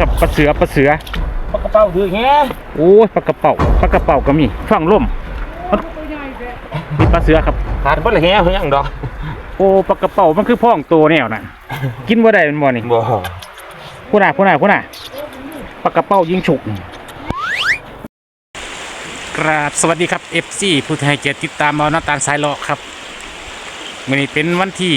ครับปลาเสือปลาเสือปากกระเป๋าถือแฮะโอ้ยปลากระเป๋าปลากระเป๋าก็มีฟังล่มมีปลาเสือครับขาดบ่ละแฮะเพิ่นยังดอกโอ้ปลากระเป๋ามันคือพ่องตัวแนวน่ะ กินบ่ได้แมันบ่นี่บ่ผู้น่ะผู้น่ะผู้น่ะปลากระเป๋ายิงฉุกกราบสวัสดีครับ FC ผู้ไทยเกียรติติดตามเอาน้ำตาลสายเลาะครับวันนี้เป็นวันที่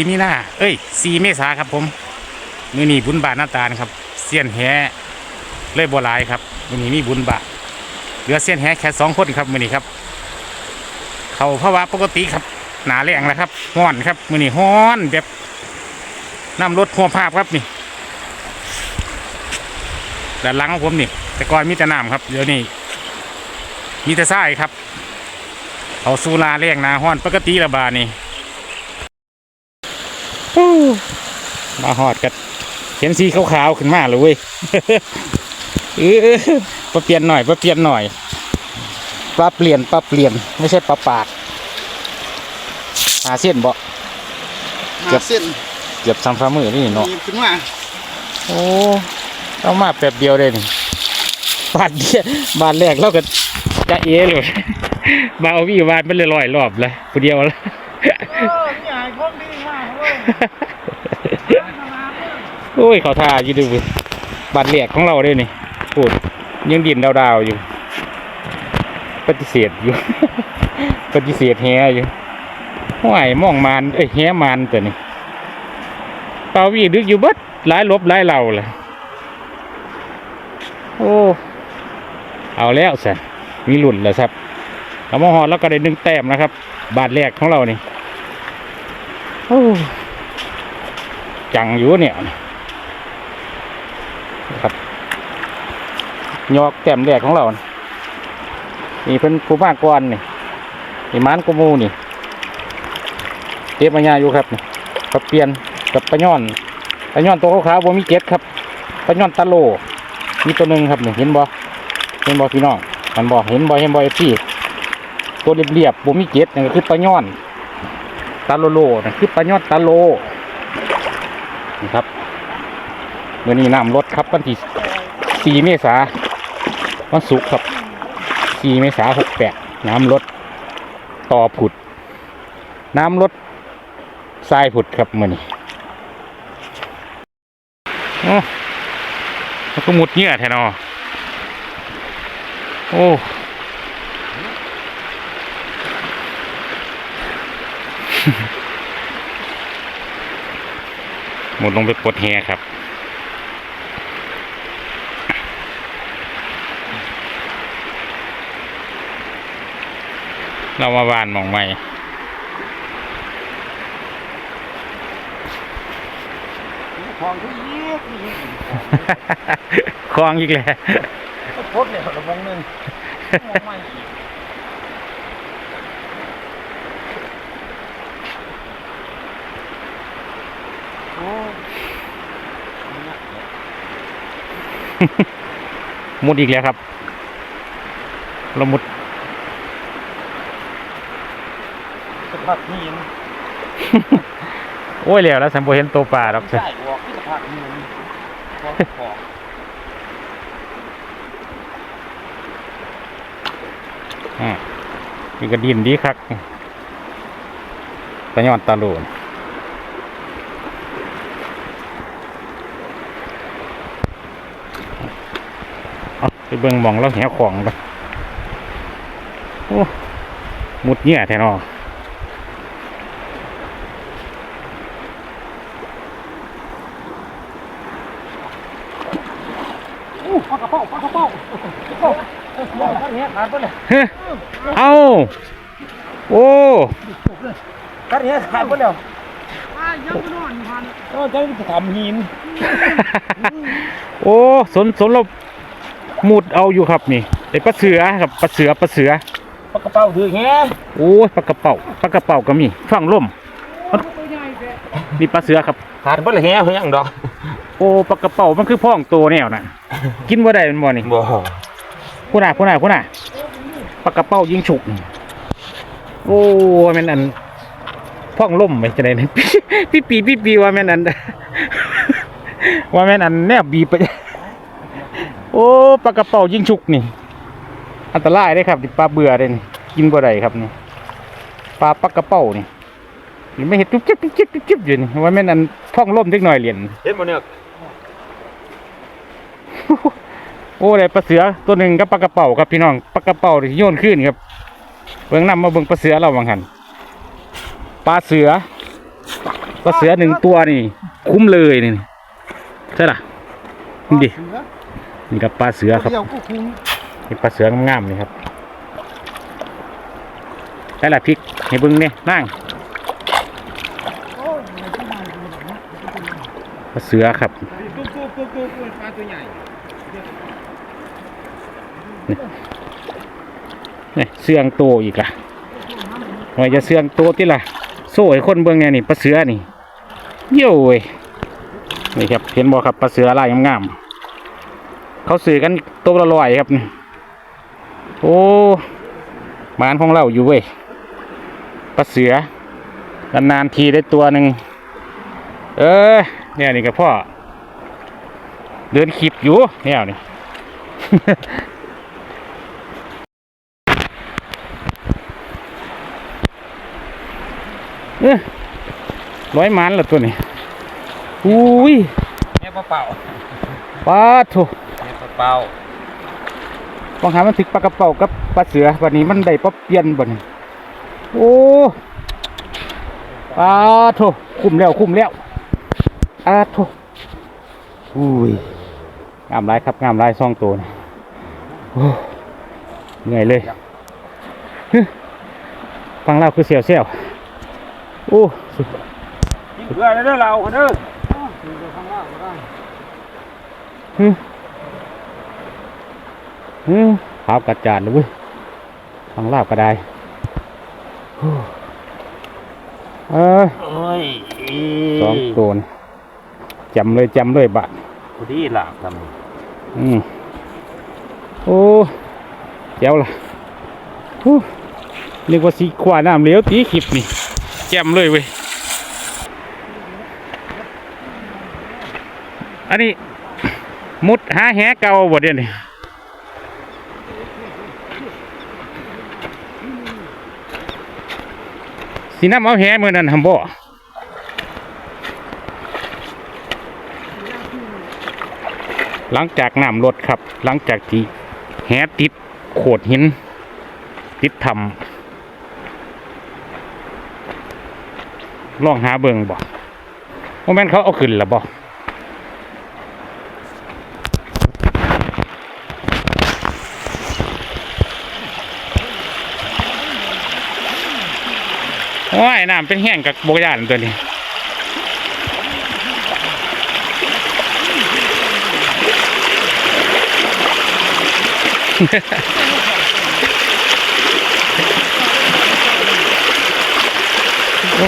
4 มีนาเอ้ย 4 เมษาครับผม มื้อนี้บุญบาทน้ำตาลครับเสี้ยนแหเลยบ่หลายครับมื้อนี้มีบุญบาทเหลือเสี้ยนแหแค่สองคนครับมื้อนี้ครับ เขาภาวะปกติครับ หนาแรงแล้วครับห้อนครับมื้อนี้ห้อนแบบน้ำรถหัวภาพครับนี่ด้านหลังของผมนี่ แต่ก่อนมีแต่น้ำครับเดี๋ยวนี้มีแต่ทรายครับเขาสูนาแรงหนาห้อนปกติระบาดนี่ฮู้มาหอดกัน เห็นสีขาวๆขึ้นมาเลยเว้ยเออปะเปลี่ยนหน่อยปะเปลี่ยนหน่อยปลาเปลี่ยนปลาเปลี่ยนไม่ใช่ปลาปากหาเส้นบ่เกือบหาเส้นเกือบซ้ำฟ้ามือนี่เนาะมีขึ้นมาโอ้เอามาแป๊บเดียวเลยนี่บาทเดียวบาทแรกเราก็จะเอเลยมาเอาวี่วานไปเลยร้อยรอบเลยผู้เดียวแล้วใหญ่พร้อมดีมากเลย โอ้ยเขาท่าอยู่ดูเว้ยบาทแรกของเราด้วยนี่พูดยังดินดาวๆอยู่ ปฏิเสธอยู่ ปฏิเสธแฮอยู่ห้วยมองมานเอ้ยแฮมานตัวนี้เปาวีดึกอยู่เบิดหลายลบหลายเหล่าเลยโอ้เอาแล้วสิมีหลุนแล้วครับเรามาหอดแล้วก็ได้หนึ่งแต้มนะครับ บาทแรกของเรานี่โอ้จังอยู่เนี่ยนะครับ ยอกแต้มแรกของเรา นี่เป็นครูบ้ากรนี่นี่มันกูมูนี่เทียบมายาอยู่ครับนี่ปลาเปลี่ยนกับปลาย่อนปลาย่อนตัวขาวๆบ่มีเก็ดครับปลาย่อนตะโลมีตัวหนึ่งครับนี่เห็นบ่เห็นบ่พี่น้องมันบ่เห็นบ่เห็นบ่เอฟซีตัวเรียบๆบ่มีเก็ดนั่นก็คือปลาย่อนตาโลโลนั่นคือปลาย่อนตาโลนี่ครับเมื่อนี้น้ำลดครับวันที่สี่เมษา วันศุกร์ครับสี่เมษาหกแปดน้ำลดต่อผุด น้ำลดทรายผุดครับมือนี้อ๋อมันก็มุดเงี้ยแทนอโอ้หมดลงไปปลดแฮครับ เรามาบานมองใหม่ของทุกยี่นี่คลองอีกแล้วพดเนี่ยระวงหนึ่งมองไม่มุดอีกแล้วครับ เรามุด สภาพหินโอ้ยแล้วแล้วสัมโบเห็นตัวปลาหรอกใช่วอกที่สภาพหินของของอ่ามีกระดินดีครับตะยอดตาโลนเอาไปเบิ่งหมองแล้วแหวของไปโอ้มุดเงี้ยแทนอ ปากกระเป๋าปากกระเป๋าปากกระเป๋าท่านเนี้ยขาดไปเลย เฮ้ย เอาโอ้ท่านเนี้ยขาดไปแล้วเออจะทำหิน โอ้ สนสนเรามุดเอาอยู่ครับนี่ไอ้ปลาเสือครับปลาเสือปลาเสือปากกระเป๋าถือแฮะโอ้ยปลากระเป๋าปลากระเป๋าก็มีฟังล่มนี่ปลาเสือครับขาดบ่ละแฮะเพิ่นยังดอก โอ้ปลากระเป๋ามันคือพ่องตัวแนวน่ะ กินบ่ได้แมันบ่นี่บ่ผู้น่ะผู้น่ะผู้น่ะปลากระเป๋ายิงฉุก โอ้ยแมันอันพ่องล่มไปจะได้นะพี่ปีพี่ปีว่าแม่นอันว่าแม่นอันแนบบีบไป โอ้ปลากระเป๋ายิงฉุกนี่ อันตรายได้ครับนี่ปลาเบื่อเลยนี่กินบ่ได้ครับนี่ปลาปลากระเป๋านี่นี่ไม่เห็นจุ๊บจิ๊บจุ๊บจิ๊บจุ๊บจิ๊บอยู่นี่ว่าแม่นอันท่องล่มเล็กหน่อยเหรียญเห็นบ่เนี่ย โอ้ได้ปลาเสือตัวหนึ่งกับปลากระเป๋าครับพี่น้องปลากระเป๋าที่โยนขึ้นครับเบิ่งนำมาเบิ่งปลาเสือเราบางหันปลาเสือปลาเสือหนึ่งตัวนี่ คุ้มเลยนี่ใช่ล่ะนี่ดินี่กับปลาเสือครับนี่ปลาเสืองามๆนี่ครับได้ละพริกให้เบิ่งเนี่ยนั่งปลาเสือครับตุ๊บตุ๊บตุ๊บตุ๊บปลาตัวใหญ่ นี่เสืองโตอีกล่ะหน่อยจะเสืองโตที่ล่ะ โซ่ให้คนเบิ่งเนี่ยนี่ปลาเสือนี่เยี่ยวเว้ยนี่ครับเห็นบ่ครับปลาเสือลายงามๆเขาซื้อกันตัวละร้อยครับโอ้หมานของเราอยู่เว้ยปลาเสือนานๆทีได้ตัวหนึ่งเออเนี่ยนี่กับพ่อ เดินขีบอยู่เนี่ยนี่เอ้ยร้อยหมันละตัวนี้อุ้ยแม่ปลาเป่าปลาถูแม่ปลาเป่าบางหามันถึกปลากระเป๋ากับปลาเสือวันนี้มันได้ปลาเปลี่ยนบ่นี่โอ้ปลาถูคุ้มแล้วคุ้มแล้วปลาถูอุ้ย งามไรครับงามไรซ่องตัวนี่โอ้เหนื่อยเลยฮึฟังเล่าคือเสียวเสียวโอ้สุดกินเพื่อนเด้อเราคนเด้ออยู่กับข้างล่างก็ได้ฮึฮึขาวกระจาดเลยเว้ยฟังลาบก็ได้ฮู้เออโอ้ยสองตัวนี่จำเลยจำเลยบะพ อดีหลับทำอืมโอ้เจ้าล่ะฮู้นึกว่าสีขวาน้ำเหลวตีขิบนี่แจมเลยเว้ยอันนี้ มุดหาแหเก่าบ่เดี๋ยวนี้สีน้ำเอาแหมือนั่นทำบ่ หลังจากน้ำลดครับ หลังจากที่แหติดโขดหิน ติดทำลองหาเบิงบ่โมแม่นเขาเอาขึ้นแล้วบ่โอ้ยน้ำเป็นแห้งกับโบยานตัวนี้ โม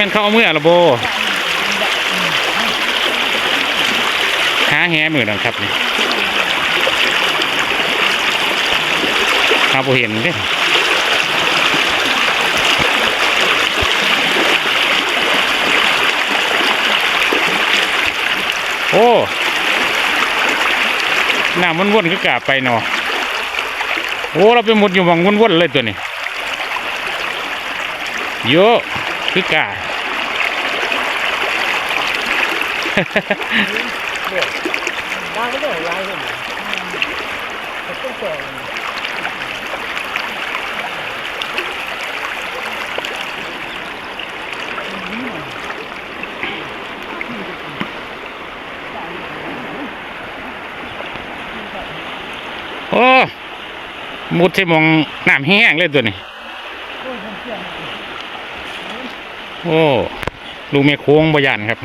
กันเข้าเอาเมื่อละโบหาแหมือนังครับนี่หาโบเห็นเด้โอ้น้ำมันวนก็กาไปเนาะ โอ้เราไปหมดอยู่หมองวนๆเลยตัวนี้เยอะคือกาได้ก็ได้ลายเลยต้องต่อโอ้ มุดใส่มองน้ำแห้งเลยตัวนี้ โอ้ลูกแม่โค้งบยันครับ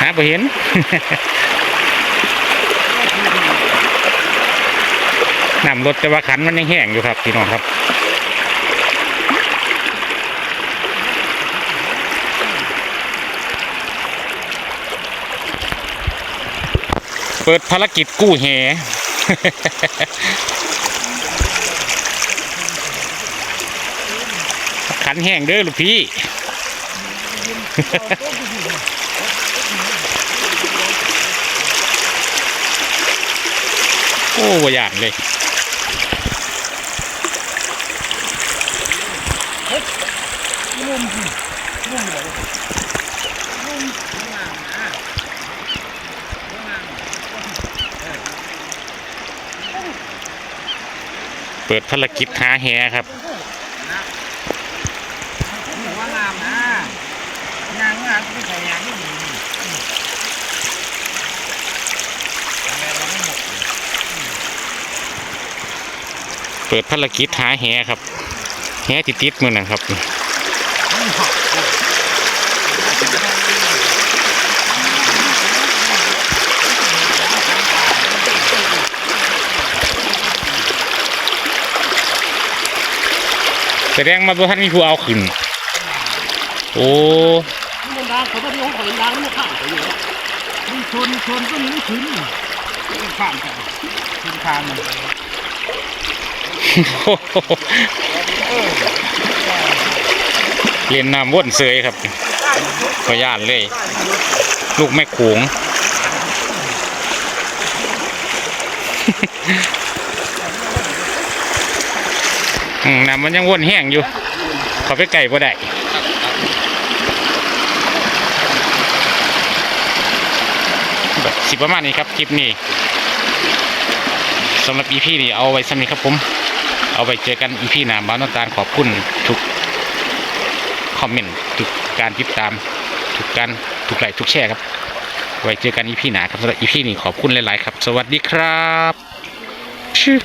หาไปเห็น น้ำรถแต่ว่าขันมันยังแห้งอยู่ครับพี่น้องครับเปิดภารกิจกู้แหขันแห้งเด้อลูกพี่ โอ้วอย่างเลยนุ่มงามนะเปิดภารกิจหาแหครับว่างามนะงามงามไม่ใช่งามที่หนีเปิดภารกิจหาแหครับแหติดติดมือนะครับ แสดงมาว่าท่านมีผู้เอาขึ้น โอ้มันดังเขาต้องมีของเขาดังมันข้ามไปอยู่มันชนชนก็มีไม่ถึงข้ามกันขึ้นข้ามมันเรียนน้ำว่นเสยครับขอย่านเลย ลูกแม่โขง อืม น้ำมันยังว่นแห้งอยู่เขาไปไก่บ่ได้สิประมาณนี้ครับคลิปนี้สำหรับอีพีนี้เอาไว้สำนี้ครับผม เอาไว้เจอกันอีพีหน้าบ้านน้ำตาลขอบคุณทุกคอมเมนต์ทุกการติดตามทุกการทุกไลค์ทุกแชร์ครับ ไว้เจอกันอีพีหนาครับสำหรับอีพีนี้ขอบคุณหลาย ๆ ครับ สวัสดีครับชื่อ